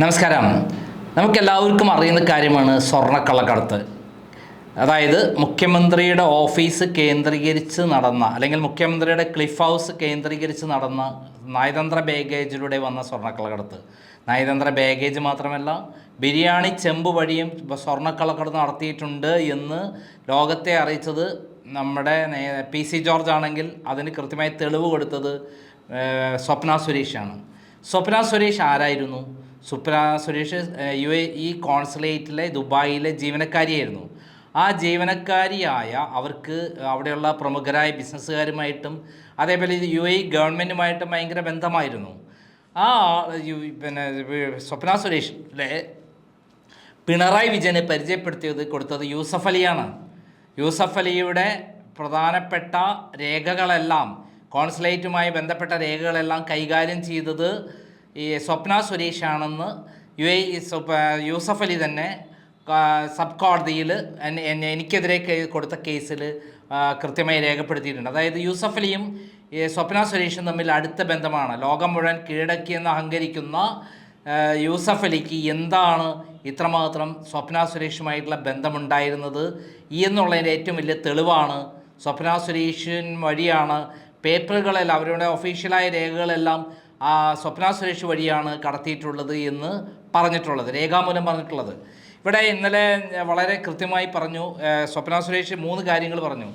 നമസ്കാരം. നമുക്കെല്ലാവർക്കും അറിയുന്ന കാര്യമാണ് സ്വർണക്കള്ളക്കടത്ത്. അതായത് മുഖ്യമന്ത്രിയുടെ ഓഫീസ് കേന്ദ്രീകരിച്ച് നടന്ന അല്ലെങ്കിൽ മുഖ്യമന്ത്രിയുടെ ക്ലിഫ് ഹൗസ് കേന്ദ്രീകരിച്ച് നടന്ന നയതന്ത്ര ബാഗേജിലൂടെ വന്ന സ്വർണക്കള്ളക്കടത്ത്. നയതന്ത്ര ബാഗേജ് മാത്രമല്ല ബിരിയാണി ചെമ്പ് വഴിയും സ്വർണക്കള്ളക്കടത്ത് നടത്തിയിട്ടുണ്ട് എന്ന് ലോകത്തെ അറിയിച്ചത് നമ്മുടെ പി സി ജോർജ് ആണെങ്കിൽ അതിന് കൃത്യമായി തെളിവ് കൊടുത്തത് സ്വപ്ന സുരേഷാണ് സ്വപ്ന സുരേഷ് ആരായിരുന്നു? Swapna Suresh U A E കോൺസുലേറ്റിലെ ദുബായിലെ ജീവനക്കാരിയായിരുന്നു. ആ ജീവനക്കാരിയായ അവർക്ക് അവിടെയുള്ള പ്രമുഖരായ ബിസിനസ്സുകാരുമായിട്ടും അതേപോലെ യു എ ഗവൺമെന്റുമായിട്ടും ഭയങ്കര ബന്ധമായിരുന്നു. ആ പിന്നെ സ്വപ്ന സുരേഷിലെ പിണറായി വിജയനെ പരിചയപ്പെടുത്തിയത് കൊടുത്തത് യൂസഫ് അലിയാണ്. യൂസഫ് അലിയുടെ പ്രധാനപ്പെട്ട രേഖകളെല്ലാം കോൺസുലേറ്റുമായി ബന്ധപ്പെട്ട രേഖകളെല്ലാം കൈകാര്യം ചെയ്തത് ഈ സ്വപ്ന സുരേഷാണെന്ന് യു എ യൂസഫ് അലി തന്നെ സബ് കോടതിയിൽ എനിക്കെതിരെ കൊടുത്ത കേസിൽ കൃത്യമായി രേഖപ്പെടുത്തിയിട്ടുണ്ട്. അതായത് യൂസഫ് അലിയും സ്വപ്ന സുരേഷും തമ്മിൽ അടുത്ത ബന്ധമാണ്. ലോകം മുഴുവൻ കീഴടക്കിയെന്ന് അഹങ്കരിക്കുന്ന യൂസഫ് അലിക്ക് എന്താണ് ഇത്രമാത്രം സ്വപ്ന സുരേഷുമായിട്ടുള്ള ബന്ധമുണ്ടായിരുന്നത്? ഈ എന്നുള്ളതിന്റെ ഏറ്റവും വലിയ തെളിവാണ് സ്വപ്ന സുരേഷൻ വഴിയാണ് പേപ്പറുകളെല്ലാം അവരുടെ ഒഫീഷ്യലായ രേഖകളെല്ലാം സ്വപ്ന സുരേഷ് വഴിയാണ് കടത്തിയിട്ടുള്ളത് എന്ന് പറഞ്ഞിട്ടുള്ളത് രേഖാമൂലം പറഞ്ഞിട്ടുള്ളത്. ഇവിടെ ഇന്നലെ വളരെ കൃത്യമായി പറഞ്ഞു ആ, സ്വപ്ന സുരേഷ് മൂന്ന് കാര്യങ്ങൾ പറഞ്ഞു.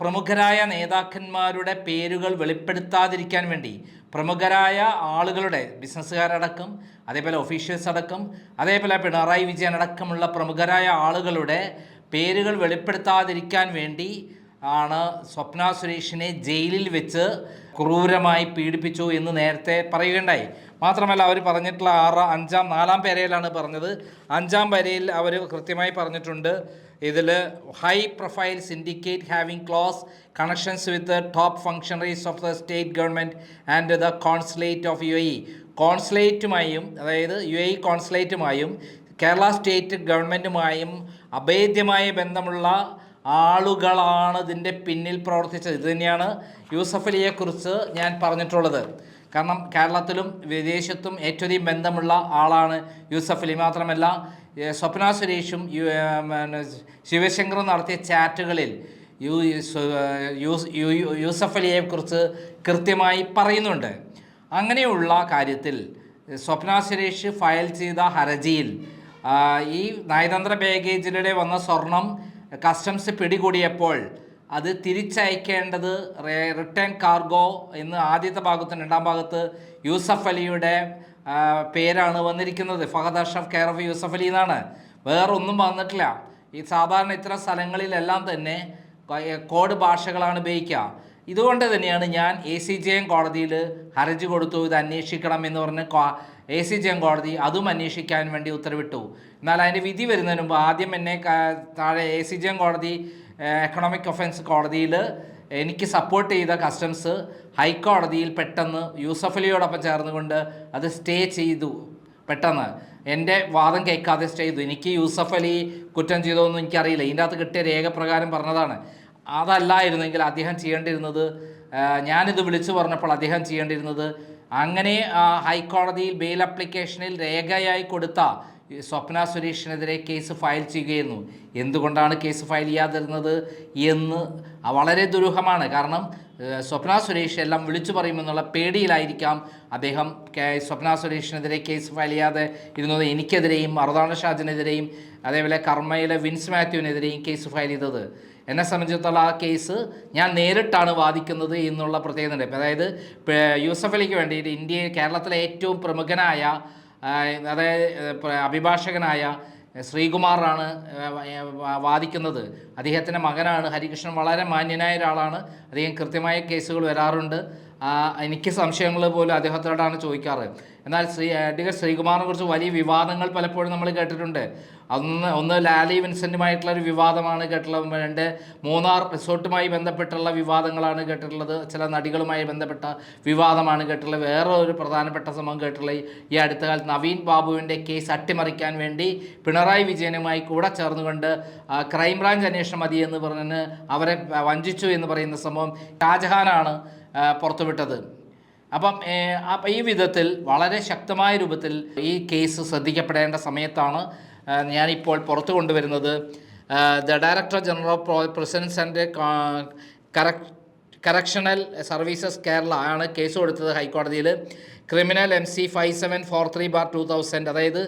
പ്രമുഖരായ നേതാക്കന്മാരുടെ പേരുകൾ വെളിപ്പെടുത്താതിരിക്കാൻ വേണ്ടി പ്രമുഖരായ ആളുകളുടെ ബിസിനസ്സുകാരടക്കം അതേപോലെ ഒഫീഷ്യൽസ് അടക്കം അതേപോലെ പിണറായി വിജയൻ അടക്കമുള്ള പ്രമുഖരായ ആളുകളുടെ പേരുകൾ വെളിപ്പെടുത്താതിരിക്കാൻ വേണ്ടി ആണ് സ്വപ്ന സുരേഷിനെ ജയിലിൽ വെച്ച് ക്രൂരമായി പീഡിപ്പിച്ചു എന്ന് നേരത്തെ പറയുകയുണ്ടായി. മാത്രമല്ല അവർ പറഞ്ഞിട്ടുള്ള ആറ് അഞ്ചാം നാലാം പേരയിലാണ് പറഞ്ഞത്. അഞ്ചാം പേരയിൽ അവർ കൃത്യമായി പറഞ്ഞിട്ടുണ്ട് ഇതിൽ high profile syndicate having close connections with top functionaries of the state government and the consulate of U A കോൺസുലേറ്റുമായും അതായത് യു എ കോൺസുലേറ്റുമായും കേരള സ്റ്റേറ്റ് ഗവൺമെന്റുമായും അഭേദ്യമായ ബന്ധമുള്ള ആളുകളാണ് ഇതിന്റെ പിന്നിൽ പ്രവർത്തിച്ചത്. ഇത് തന്നെയാണ് യൂസഫ് അലിയെക്കുറിച്ച് ഞാൻ പറഞ്ഞിട്ടുള്ളത്. കാരണം കേരളത്തിലും വിദേശത്തും ഏറ്റവും ബന്ധമുള്ള ആളാണ് യൂസഫ് അലി മാത്രമല്ല സ്വപ്ന സുരേഷും ശിവശങ്കറും നടത്തിയ ചാറ്റുകളിൽ യു- യൂസഫ് അലിയെക്കുറിച്ച് കൃത്യമായി പറയുന്നുണ്ട്. അങ്ങനെയുള്ള കാര്യത്തിൽ സ്വപ്ന സുരേഷ് ഫയൽ ചെയ്ത ഹർജിയിൽ ഈ നയതന്ത്ര ബാഗേജിലൂടെ വന്ന സ്വർണം കസ്റ്റംസ് പിടികൂടിയപ്പോൾ അത് തിരിച്ചയക്കേണ്ടത് റിട്ടേൺ കാർഗോ എന്ന് ആദ്യത്തെ ഭാഗത്തും രണ്ടാം ഭാഗത്ത് യൂസഫ് അലിയുടെ പേരാണ് വന്നിരിക്കുന്നത്. ഫഹദ് അഷ്റഫ് കെയർ ഓഫ് യൂസഫ് അലി എന്നാണ്. വേറൊന്നും വന്നിട്ടില്ല. ഈ സാധാരണ ഇത്തരം സ്ഥലങ്ങളിലെല്ലാം തന്നെ കോഡ് ഭാഷകളാണ് ഉപയോഗിക്കുക. ഇതുകൊണ്ട് തന്നെയാണ് ഞാൻ എ സി ജെ എം കോടതിയിൽ ഹർജി കൊടുത്തു. ഇത് അന്വേഷിക്കണം എന്ന് പറഞ്ഞ് എ സി ജെ കോടതി അതും അന്വേഷിക്കാൻ വേണ്ടി ഉത്തരവിട്ടു. എന്നാൽ അതിന്റെ വിധി വരുന്നതിന് മുമ്പ് ആദ്യം എന്നെ താഴെ എ സി ജെ എം കോടതി എക്കണോമിക് ഒഫൻസ് കോടതിയിൽ എനിക്ക് സപ്പോർട്ട് ചെയ്ത കസ്റ്റംസ് ഹൈക്കോടതിയിൽ പെട്ടെന്ന് യൂസഫ് അലിയോടൊപ്പം ചേർന്നുകൊണ്ട് അത് സ്റ്റേ ചെയ്തു. പെട്ടെന്ന് എന്റെ വാദം കേൾക്കാതെ സ്റ്റേ ചെയ്തു. എനിക്ക് യൂസഫ് അലി കുറ്റം ചെയ്തോന്നും എനിക്കറിയില്ല. ഇതിന്റെ അകത്ത് കിട്ടിയ രേഖപ്രകാരം പറഞ്ഞതാണ്. അതല്ലായിരുന്നെങ്കിൽ അദ്ദേഹം ചെയ്യേണ്ടിരുന്നത് ആ, ഞാനിത് വിളിച്ചു പറഞ്ഞപ്പോൾ അദ്ദേഹം ചെയ്യേണ്ടിയിരുന്നത് അങ്ങനെ ഹൈക്കോടതിയിൽ ബെയിൽ അപ്ലിക്കേഷനിൽ രേഖയായി കൊടുത്ത സ്വപ്ന സുരേഷിനെതിരെ കേസ് ഫയൽ ചെയ്യുകയായിരുന്നു. എന്തുകൊണ്ടാണ് കേസ് ഫയൽ ചെയ്യാതിരുന്നത് എന്ന് വളരെ ദുരൂഹമാണ്. കാരണം സ്വപ്ന സുരേഷ് എല്ലാം വിളിച്ചു പറയുമെന്നുള്ള പേടിയിലായിരിക്കാം അദ്ദേഹം സ്വപ്ന സുരേഷിനെതിരെ കേസ് ഫയൽ ചെയ്യാതെ ഇരുന്നത്. എനിക്കെതിരെയും അറുതാണ ഷാജിനെതിരെയും അതേപോലെ കർമ്മയിലെ വിൻസ് മാത്യുവിനെതിരെയും കേസ് ഫയൽ ചെയ്തത്. എന്നെ സംബന്ധിച്ചിടത്തോളം ആ കേസ് ഞാൻ നേരിട്ടാണ് വാദിക്കുന്നത് എന്നുള്ള പ്രത്യേകത ഉണ്ട് അതായത് യൂസഫ് അലിക്ക് വേണ്ടിയിട്ട് ഇന്ത്യയിൽ കേരളത്തിലെ ഏറ്റവും പ്രമുഖനായ അതായത് അഭിഭാഷകനായ ശ്രീകുമാറാണ് വാദിക്കുന്നത്. അദ്ദേഹത്തിന്റെ മകനാണ് ഹരികൃഷ്ണൻ. വളരെ മാന്യനായ ഒരാളാണ്. അദ്ദേഹം കൃത്യമായ കേസുകൾ വരാറുണ്ട്. എനിക്ക് സംശയങ്ങൾ പോലും അദ്ദേഹത്തോടാണ് ചോദിക്കാറ്. എന്നാൽ ശ്രീ അഡ്വക്കേറ്റ് ശ്രീകുമാറിനെ കുറിച്ച് വലിയ വിവാദങ്ങൾ പലപ്പോഴും നമ്മൾ കേട്ടിട്ടുണ്ട്. അന്ന് ഒന്ന് ലാലി വിൻസെന്റുമായിട്ടുള്ള ഒരു വിവാദമാണ് കേട്ടിട്ടുള്ളത്. രണ്ട് മൂന്നാർ റിസോർട്ടുമായി ബന്ധപ്പെട്ടുള്ള വിവാദങ്ങളാണ് കേട്ടിട്ടുള്ളത്. ചില നടികളുമായി ബന്ധപ്പെട്ട വിവാദമാണ് കേട്ടിട്ടുള്ളത്. വേറെ ഒരു പ്രധാനപ്പെട്ട സംഭവം കേട്ടിട്ടുള്ളത് ഈ അടുത്ത കാലത്ത് നവീൻ ബാബുവിന്റെ കേസ് അട്ടിമറിക്കാൻ വേണ്ടി പിണറായി വിജയനുമായി കൂടെ ചേർന്നുകൊണ്ട് ക്രൈംബ്രാഞ്ച് അന്വേഷണം മതി എന്ന് പറഞ്ഞ് അവരെ വഞ്ചിച്ചു എന്ന് പറയുന്ന സംഭവം ഷാജഹാനാണ് പുറത്തുവിട്ടത്. അപ്പം ഈ വിധത്തിൽ വളരെ ശക്തമായ രൂപത്തിൽ ഈ കേസ് ശ്രദ്ധിക്കപ്പെടേണ്ട സമയത്താണ് ഞാനിപ്പോൾ പുറത്തു കൊണ്ടുവരുന്നത്. The director general of prisons and correctional services Kerala ആണ് കേസ് കൊടുത്തത് ഹൈക്കോടതിയിൽ criminal M C five seven four three bar two thousand. അതായത്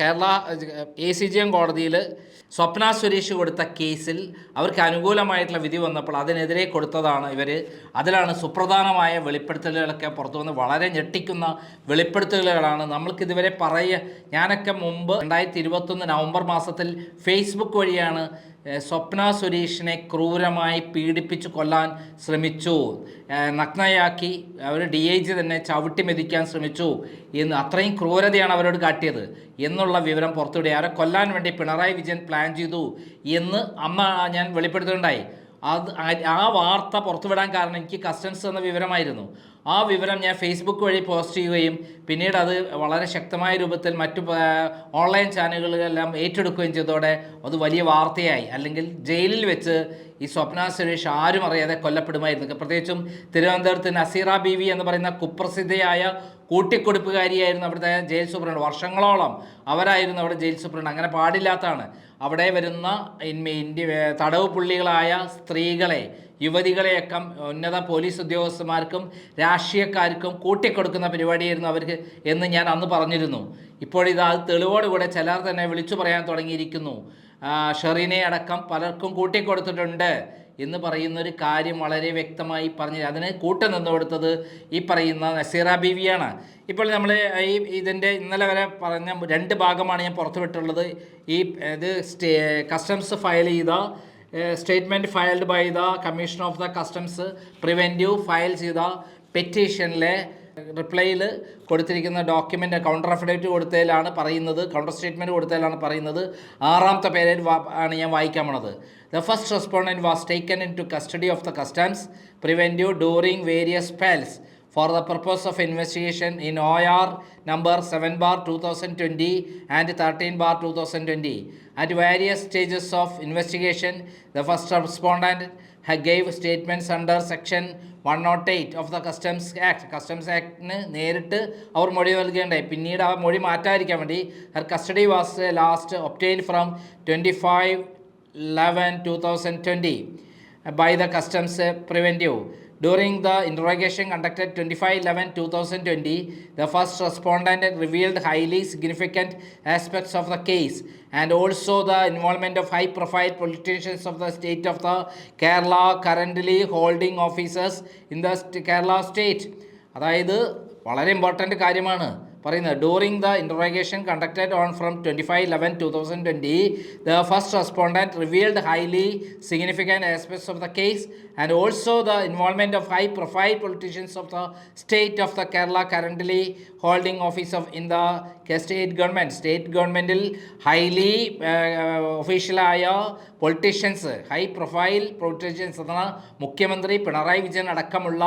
Kerala A C G M കോടതിയിൽ സ്വപ്ന സുരേഷ് കൊടുത്ത കേസിൽ അവർക്ക് അനുകൂലമായിട്ടുള്ള വിധി വന്നപ്പോൾ അതിനെതിരെ കൊടുത്തതാണ് ഇവർ അതിലാണ് സുപ്രധാനമായ വെളിപ്പെടുത്തലുകളൊക്കെ പുറത്തു വന്ന് വളരെ ഞെട്ടിക്കുന്ന വെളിപ്പെടുത്തലുകളാണ്. നമ്മൾക്കിതുവരെ പറയ ഞാനൊക്കെ മുമ്പ് രണ്ടായിരത്തി ഇരുപത്തൊന്ന് നവംബർ മാസത്തിൽ ഫേസ്ബുക്ക് വഴിയാണ് സ്വപ്ന സുരേഷിനെ ക്രൂരമായി പീഡിപ്പിച്ച് കൊല്ലാൻ ശ്രമിച്ചു. നഗ്നയാക്കി അവർ ഡി ഐ ജി തന്നെ ചവിട്ടി മെതിക്കാൻ ശ്രമിച്ചു. എന്ന് അത്രയും ക്രൂരതയാണ് അവരോട് കാട്ടിയത്. എന്നുള്ള വിവരം പുറത്തുവിടുക അവരെ കൊല്ലാൻ വേണ്ടി പിണറായി വിജയൻ പ്ലാൻ ചെയ്തു എന്ന് അമ്മ ഞാൻ വെളിപ്പെടുത്തുകയുണ്ടായി. അത് ആ- വാർത്ത പുറത്തുവിടാൻ കാരണം എനിക്ക് കസ്റ്റംസ് എന്ന വിവരമായിരുന്നു. ആ വിവരം ഞാൻ ഫേസ്ബുക്ക് വഴി പോസ്റ്റ് ചെയ്യുകയും പിന്നീട് അത് വളരെ ശക്തമായ രൂപത്തിൽ മറ്റു ഓൺലൈൻ ചാനലുകളെല്ലാം ഏറ്റെടുക്കുകയും ചെയ്തതോടെ അത് വലിയ വാർത്തയായി. അല്ലെങ്കിൽ ജയിലിൽ വെച്ച് ഈ സ്വപ്ന സുരേഷ് ആരും അറിയാതെ കൊല്ലപ്പെടുമായിരുന്നു. പ്രത്യേകിച്ചും തിരുവനന്തപുരത്ത് നസീറ ബി വി എന്ന് പറയുന്ന കുപ്രസിദ്ധയായ കൂട്ടിക്കൊടുപ്പുകാരിയായിരുന്നു അവിടുത്തെ ജയിൽ സൂപ്രണ്ട്. വർഷങ്ങളോളം അവരായിരുന്നു അവിടെ ജയിൽ സൂപ്രണ്ട്. അങ്ങനെ പാടില്ലാത്തതാണ്. അവിടെ വരുന്ന ഇന്ത്യ തടവ് പുള്ളികളായ സ്ത്രീകളെ യുവതികളെയൊക്കെ ഉന്നത പോലീസ് ഉദ്യോഗസ്ഥന്മാർക്കും രാഷ്ട്രീയക്കാർക്കും കൂട്ടിക്കൊടുക്കുന്ന പരിപാടിയായിരുന്നു അവർക്ക് എന്ന് ഞാൻ അന്ന് പറഞ്ഞിരുന്നു. ഇപ്പോഴിത് അത് തെളിവോടുകൂടെ ചിലർ തന്നെ വിളിച്ചു പറയാൻ തുടങ്ങിയിരിക്കുന്നു. ഷെറീനെ അടക്കം പലർക്കും കൂട്ടിക്കൊടുത്തിട്ടുണ്ട്. എന്ന് പറയുന്ന ഒരു കാര്യം വളരെ വ്യക്തമായി പറഞ്ഞു അതിന് കൂട്ടം നിന്ന് കൊടുത്തത് ഈ പറയുന്ന നസീറ ബീവിയാണ്. ഇപ്പോൾ നമ്മൾ ഈ ഇതിന്റെ ഇന്നലെ വരെ പറഞ്ഞ രണ്ട് ഭാഗമാണ് ഞാൻ പുറത്തുവിട്ടുള്ളത് ഈ ഇത് സ്റ്റേ കസ്റ്റംസ് ഫയൽ ചെയ്ത statement filed by the commission of the customs preventive file ചെയ്ത പെറ്റീഷനിലെ റിപ്ലൈയിൽ കൊടുത്തിരിക്കുന്ന ഡോക്യുമെന്റ് കൗണ്ടർ അഫിഡേറ്റ് കൊടുത്തതിലാണ് പറയുന്നത് കൗണ്ടർ സ്റ്റേറ്റ്മെന്റ് കൊടുത്തതിലാണ് പറയുന്നത് ആറാമത്തെ പേരിൽ ആണ് ഞാൻ വായിക്കാൻ പോണത് the first respondent was taken in to custody of the customs preventive during various spells for the purpose of investigation in OR number 7 bar 2020 and 13 bar 2020. At various stages of investigation, the first respondent ha- gave statements under section 108 of the Customs Act. Customs Actന് നേരിട്ട് അവർ മൊഴി നൽകേണ്ടായി പിന്നീട് ആ മൊഴി മാറ്റാതിരിക്കാൻ വേണ്ടി her custody was last obtain from twenty five eleven two thousand twenty the customs uh, preventive. During the interrogation conducted 25/11/2020, the first respondent revealed highly significant aspects of the case and also the involvement of high-profile politicians of the state of the Kerala currently holding offices in the Kerala state. അതായത് വളരെ important കാര്യമാണ് പറയുന്നത് during the interrogation conducted on from twenty five eleven two thousand twenty the first respondent revealed highly significant aspects of the case and also the involvement of high profile politicians of the state of the Kerala currently holding office of in the state government state ഗവൺമെന്റിൽ highly ഒഫീഷ്യലായ politicians high profile politicians അതാണ് മുഖ്യമന്ത്രി പിണറായി വിജയൻ അടക്കമുള്ള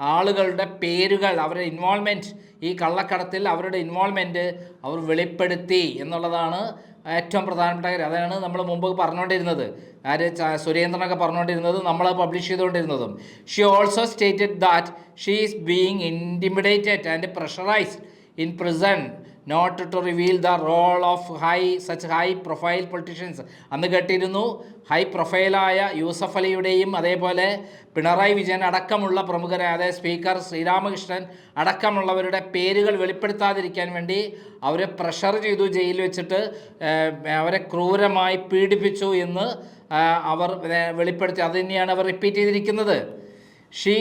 ആളുകളുടെ പേരുകൾ അവരുടെ involvement ഈ കള്ളക്കടത്തിൽ അവരുടെ ഇൻവോൾവ്മെന്റ് അവർ വെളിപ്പെടുത്തി എന്നുള്ളതാണ് ഏറ്റവും പ്രധാനപ്പെട്ട കാര്യം. അതാണ് നമ്മൾ മുമ്പ് പറഞ്ഞുകൊണ്ടിരുന്നത്. ആര് സുരേന്ദ്രനൊക്കെ പറഞ്ഞുകൊണ്ടിരുന്നത് നമ്മൾ publish ചെയ്തുകൊണ്ടിരുന്നതും. She also stated that she is being intimidated and pressurised in prison not to reveal the role of high such high profile politicians അന്ന് കേട്ടിരുന്നു ഹൈ പ്രൊഫൈലായ യൂസഫ് അലിയുടെയും അതേപോലെ പിണറായി വിജയൻ അടക്കമുള്ള പ്രമുഖരെ അതായത് സ്പീക്കർ ശ്രീരാമകൃഷ്ണൻ അടക്കമുള്ളവരുടെ പേരുകൾ വെളിപ്പെടുത്താതിരിക്കാൻ വേണ്ടി അവരെ പ്രഷർ ചെയ്തു ജയിലിൽ വെച്ചിട്ട് അവരെ ക്രൂരമായി പീഡിപ്പിച്ചു എന്ന് അവർ വെളിപ്പെടുത്തി. അത് തന്നെയാണ് അവർ റിപ്പീറ്റ് ചെയ്തിരിക്കുന്നത്. ഷീ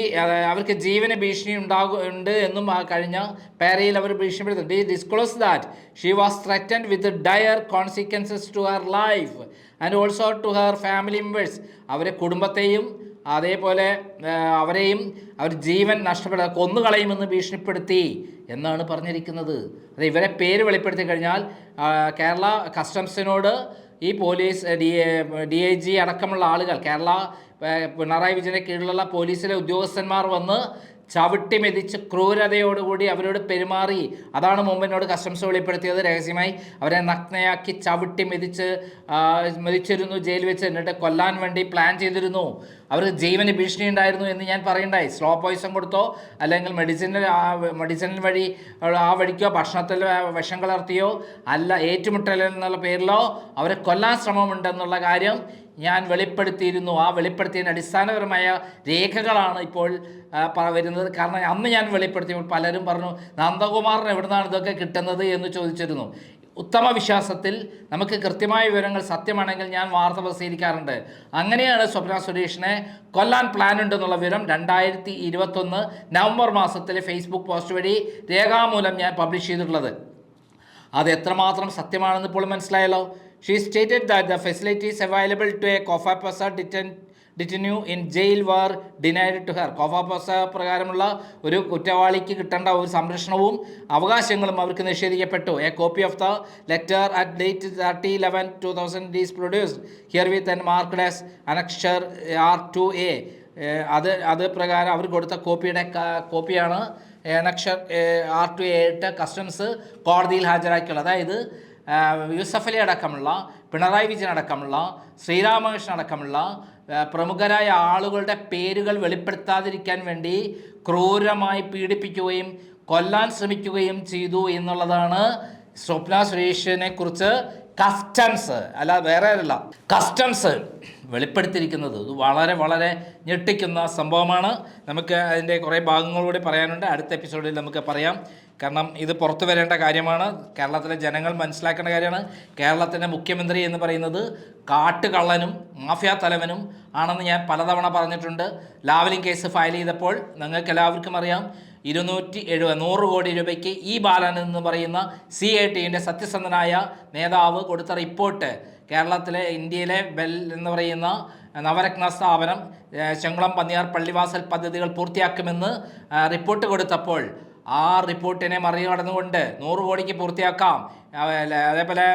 അവർക്ക് ജീവന ഭീഷണി ഉണ്ടാകു ഉണ്ട് എന്നും കഴിഞ്ഞ പാരയിൽ അവർ ഭീഷണിപ്പെടുത്തി disclose that she was threatened with dire consequences to her life and also to her family members അവരെ കുടുംബത്തെയും അതേപോലെ അവരെയും അവർ ജീവൻ നഷ്ടപ്പെടുക കൊന്നുകളയുമെന്ന് ഭീഷണിപ്പെടുത്തി എന്നാണ് പറഞ്ഞിരിക്കുന്നത്. അത് ഇവരെ പേര് വെളിപ്പെടുത്തി കഴിഞ്ഞാൽ കേരള കസ്റ്റംസിനോട് ഈ police D D I G അടക്കമുള്ള ആളുകൾ കേരള പിണറായി വിജയന്റെ കീഴിലുള്ള പോലീസിലെ ഉദ്യോഗസ്ഥന്മാർ വന്ന് ചവിട്ടി മെതിച്ച് ക്രൂരതയോടുകൂടി അവരോട് പെരുമാറി. അതാണ് മുമ്പിനോട് കസ്റ്റംസ് വെളിപ്പെടുത്തിയത്. രഹസ്യമായി അവരെ നഗ്നയാക്കി ചവിട്ടി മെതിച്ച് മെതിച്ചിരുന്നു ജയിൽ വെച്ച്. എന്നിട്ട് കൊല്ലാൻ വേണ്ടി പ്ലാൻ ചെയ്തിരുന്നു. അവർക്ക് ജീവന് ഭീഷണി ഉണ്ടായിരുന്നു എന്ന് ഞാൻ പറയണ്ടായി. സ്ലോ പോയിസൺ കൊടുത്തോ അല്ലെങ്കിൽ മെഡിസിനിൽ മെഡിസിൻ വഴി ആ വഴിക്കോ ഭക്ഷണത്തിൽ വിഷം കലർത്തിയോ അല്ല ഏറ്റുമുട്ടൽ എന്നുള്ള പേരിലോ അവരെ കൊല്ലാൻ ശ്രമമുണ്ടെന്നുള്ള കാര്യം ഞാൻ വെളിപ്പെടുത്തിയിരുന്നു. ആ വെളിപ്പെടുത്തിയതിന് അടിസ്ഥാനപരമായ രേഖകളാണ് ഇപ്പോൾ ആ, പ- കാരണം അന്ന് ഞാൻ വെളിപ്പെടുത്തിയപ്പോൾ പലരും പറഞ്ഞു നന്ദകുമാറിന് എവിടുന്നാണ് ഇതൊക്കെ കിട്ടുന്നത്? എന്ന് ചോദിച്ചിരുന്നു. ഉത്തമ വിശ്വാസത്തിൽ നമുക്ക് കൃത്യമായ വിവരങ്ങൾ സത്യമാണെങ്കിൽ ഞാൻ വാർത്ത പ്രസിദ്ധീകരിക്കാറുണ്ട് അങ്ങനെയാണ് സ്വപ്ന സുരേഷിനെ കൊല്ലാൻ പ്ലാൻ ഉണ്ടെന്നുള്ള വിവരം രണ്ടായിരത്തി ഇരുപത്തൊന്ന് നവംബർ മാസത്തിലെ ഫേസ്ബുക്ക് പോസ്റ്റ് വഴി രേഖാമൂലം ഞാൻ പബ്ലിഷ് ചെയ്തിട്ടുള്ളത്. അത് എത്രമാത്രം സത്യമാണെന്ന് ഇപ്പോൾ മനസ്സിലായല്ലോ? She stated that the facilities available to a COFEPOSA detenu detenu in jail were denied to her COFEPOSA പ്രകാരമുള്ള ഒരു കുറ്റവാളിക്ക് കിട്ടേണ്ട ഒരു സംരക്ഷണവും അവകാശങ്ങളും അവർക്ക് നിഷേധിക്കപ്പെട്ടു. A copy of the letter at date thirty eleven two thousand is produced here with and marked as annexure R two A അത് അത് പ്രകാരം അവർ കൊടുത്ത കോപ്പിയുടെ കോപ്പിയാണ് നക്ഷർ ആർ ടു എട്ട് കസ്റ്റംസ് കോടതിയിൽ ഹാജരാക്കിയുള്ളത്. അതായത് യൂസഫലി യൂസഫ് അലി അടക്കമുള്ള പിണറായി വിജയൻ അടക്കമുള്ള ശ്രീരാമകൃഷ്ണൻ അടക്കമുള്ള പ്രമുഖരായ ആളുകളുടെ പേരുകൾ വെളിപ്പെടുത്താതിരിക്കാൻ വേണ്ടി ക്രൂരമായി പീഡിപ്പിക്കുകയും കൊല്ലാൻ ശ്രമിക്കുകയും ചെയ്തു എന്നുള്ളതാണ് സ്വപ്ന സുരേഷിനെ കുറിച്ച് കസ്റ്റംസ് അല്ല വേറെ അല്ല കസ്റ്റംസ് വെളിപ്പെടുത്തിയിരിക്കുന്നത്. ഇത് വളരെ വളരെ ഞെട്ടിക്കുന്ന സംഭവമാണ്. നമുക്ക് അതിന്റെ കുറേ ഭാഗങ്ങളൂടെ പറയാനുണ്ട്. അടുത്ത എപ്പിസോഡിൽ നമുക്ക് പറയാം. കാരണം ഇത് പുറത്തു വരേണ്ട കാര്യമാണ്. കേരളത്തിലെ ജനങ്ങൾ മനസ്സിലാക്കേണ്ട കാര്യമാണ്. കേരളത്തിന്റെ മുഖ്യമന്ത്രി എന്ന് പറയുന്നത് കാട്ടുകള്ളനും മാഫിയ തലവനും ആണെന്ന് ഞാൻ പലതവണ പറഞ്ഞിട്ടുണ്ട്. ലാവലിംഗ് കേസ് ഫയൽ ചെയ്തപ്പോൾ നിങ്ങൾക്ക് എല്ലാവർക്കും അറിയാം. ഇരുന്നൂറ്റി എഴുപത് നൂറ് കോടി രൂപയ്ക്ക് ഈ ബാലൻ എന്ന് പറയുന്ന സി ഐ ടിന്റെ സത്യസന്ധനായ നേതാവ് കൊടുത്ത റിപ്പോർട്ട് കേരളത്തിലെ ഇന്ത്യയിലെ ബെൽ എന്ന് പറയുന്ന നവരത്ന സ്ഥാപനം ചെങ്കുളം പന്നിയാർ പള്ളിവാസൽ പദ്ധതികൾ പൂർത്തിയാക്കുമെന്ന് റിപ്പോർട്ട് കൊടുത്തപ്പോൾ ആ റിപ്പോർട്ടിനെ മറികടന്നുകൊണ്ട് നൂറ് കോടിക്ക് പൂർത്തിയാക്കാം. അതേപോലെ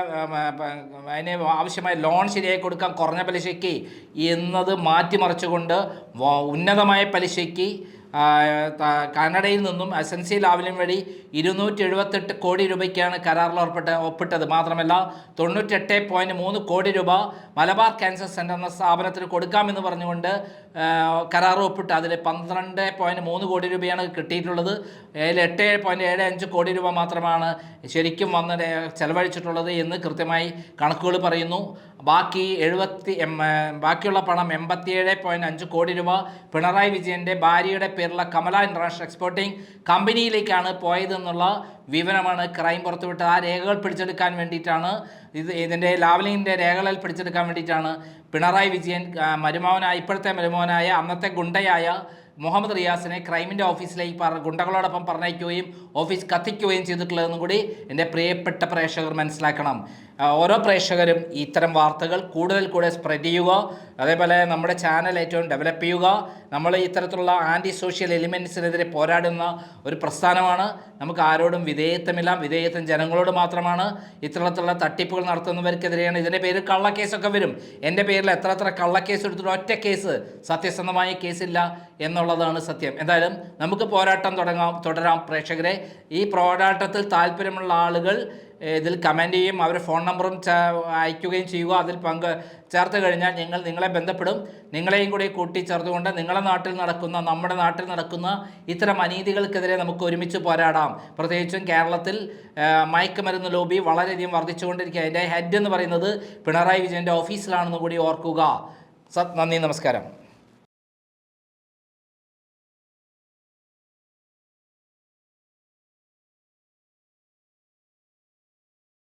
അതിന് ആവശ്യമായ ലോൺ ശരിയായി കൊടുക്കാം കുറഞ്ഞ പലിശയ്ക്ക് എന്നത് മാറ്റിമറിച്ചുകൊണ്ട് ഉന്നതമായ പലിശയ്ക്ക് കാനഡയിൽ നിന്നും എസ് എൻ സി ലാവലിൻ വഴി ഇരുന്നൂറ്റി എഴുപത്തെട്ട് കോടി രൂപയ്ക്കാണ് കരാറിൽ ഏർപ്പെട്ട് ഒപ്പിട്ടത്. മാത്രമല്ല തൊണ്ണൂറ്റെട്ട് പോയിന്റ് മൂന്ന് കോടി രൂപ മലബാർ ക്യാൻസർ സെന്റർ എന്ന സ്ഥാപനത്തിന് കൊടുക്കാമെന്ന് പറഞ്ഞുകൊണ്ട് കരാർ ഒപ്പിട്ട് അതിൽ പന്ത്രണ്ട് പോയിന്റ് മൂന്ന് കോടി രൂപയാണ് കിട്ടിയിട്ടുള്ളത്. അതിൽ എട്ട് പോയിന്റ് ഏഴ് അഞ്ച് കോടി രൂപ മാത്രമാണ് ശരിക്കും വന്ന് ചെലവഴിച്ചിട്ടുള്ളത് എന്ന് കൃത്യമായി കണക്കുകൾ പറയുന്നു. ബാക്കി എഴുപത്തി ബാക്കിയുള്ള പണം എൺപത്തിയേഴ് പോയിന്റ് അഞ്ച് കോടി രൂപ പിണറായി വിജയന്റെ ഭാര്യയുടെ പേരുള്ള കമല ഇന്റർനാഷണൽ എക്സ്പോർട്ടിംഗ് കമ്പനിയിലേക്കാണ് പോയതെന്നുള്ള വിവരമാണ് ക്രൈം പുറത്തുവിട്ടത്. ആ രേഖകൾ പിടിച്ചെടുക്കാൻ വേണ്ടിയിട്ടാണ് ഇത് ഇതിന്റെ ലാവലിങ്ങിന്റെ രേഖകൾ പിടിച്ചെടുക്കാൻ വേണ്ടിയിട്ടാണ് പിണറായി വിജയൻ മരുമോനായ ഇപ്പോഴത്തെ മരുമോനായ അന്നത്തെ ഗുണ്ടയായ മുഹമ്മദ് റിയാസിനെ ക്രൈമിന്റെ ഓഫീസിലേക്ക് പറ ഗുണ്ടകളോടൊപ്പം പറഞ്ഞയക്കുകയും ഓഫീസ് കത്തിക്കുകയും ചെയ്തിട്ടുള്ളതെന്നും കൂടി എന്റെ പ്രിയപ്പെട്ട പ്രേക്ഷകർ മനസ്സിലാക്കണം. ഓരോ പ്രേക്ഷകരും ഇത്തരം വാർത്തകൾ കൂടുതൽ കൂടുതൽ സ്പ്രെഡ് ചെയ്യുക. അതേപോലെ നമ്മുടെ ചാനൽ ഏറ്റവും ഡെവലപ്പ് ചെയ്യുക. നമ്മൾ ഇത്തരത്തിലുള്ള ആന്റി സോഷ്യൽ എലിമെന്റ്സിനെതിരെ പോരാടുന്ന ഒരു പ്രസ്ഥാനമാണ്. നമുക്ക് ആരോടും വിധേയത്വമില്ല. വിധേയത്വം ജനങ്ങളോട് മാത്രമാണ്. ഇത്തരത്തിലുള്ള തട്ടിപ്പുകൾ നടത്തുന്നവർക്കെതിരെയാണ്. ഇതിന്റെ പേരിൽ കള്ളക്കേസൊക്കെ വരും. എന്റെ പേരിൽ എത്ര എത്ര കള്ളക്കേസ് എടുത്തിട്ട് ഒറ്റ കേസ് സത്യസന്ധമായ കേസില്ല എന്നുള്ളതാണ് സത്യം. എന്തായാലും നമുക്ക് പോരാട്ടം തുടങ്ങാം. തുടരാം പ്രേക്ഷകരെ. ഈ പോരാട്ടത്തിൽ താല്പര്യമുള്ള ആളുകൾ ഇതിൽ കമന്റ് ചെയ്യും അവരുടെ ഫോൺ നമ്പറും അയക്കുകയും ചെയ്യുക. അതിൽ പങ്ക് ചേർത്ത് കഴിഞ്ഞാൽ ഞങ്ങൾ നിങ്ങളെ ബന്ധപ്പെടും. നിങ്ങളെയും കൂടി കൂട്ടിച്ചേർത്തുകൊണ്ട് നിങ്ങളുടെ നാട്ടിൽ നടക്കുന്ന നമ്മുടെ നാട്ടിൽ നടക്കുന്ന ഇത്തരം അനീതികൾക്കെതിരെ നമുക്ക് ഒരുമിച്ച് പോരാടാം. പ്രത്യേകിച്ചും കേരളത്തിൽ മയക്കുമരുന്ന് ലോബി വളരെയധികം വർദ്ധിച്ചുകൊണ്ടിരിക്കുക അതിന്റെ ഹെഡ് എന്ന് പറയുന്നത് പിണറായി വിജയന്റെ ഓഫീസിലാണെന്ന് കൂടി ഓർക്കുക. സത് നന്ദി നമസ്കാരം.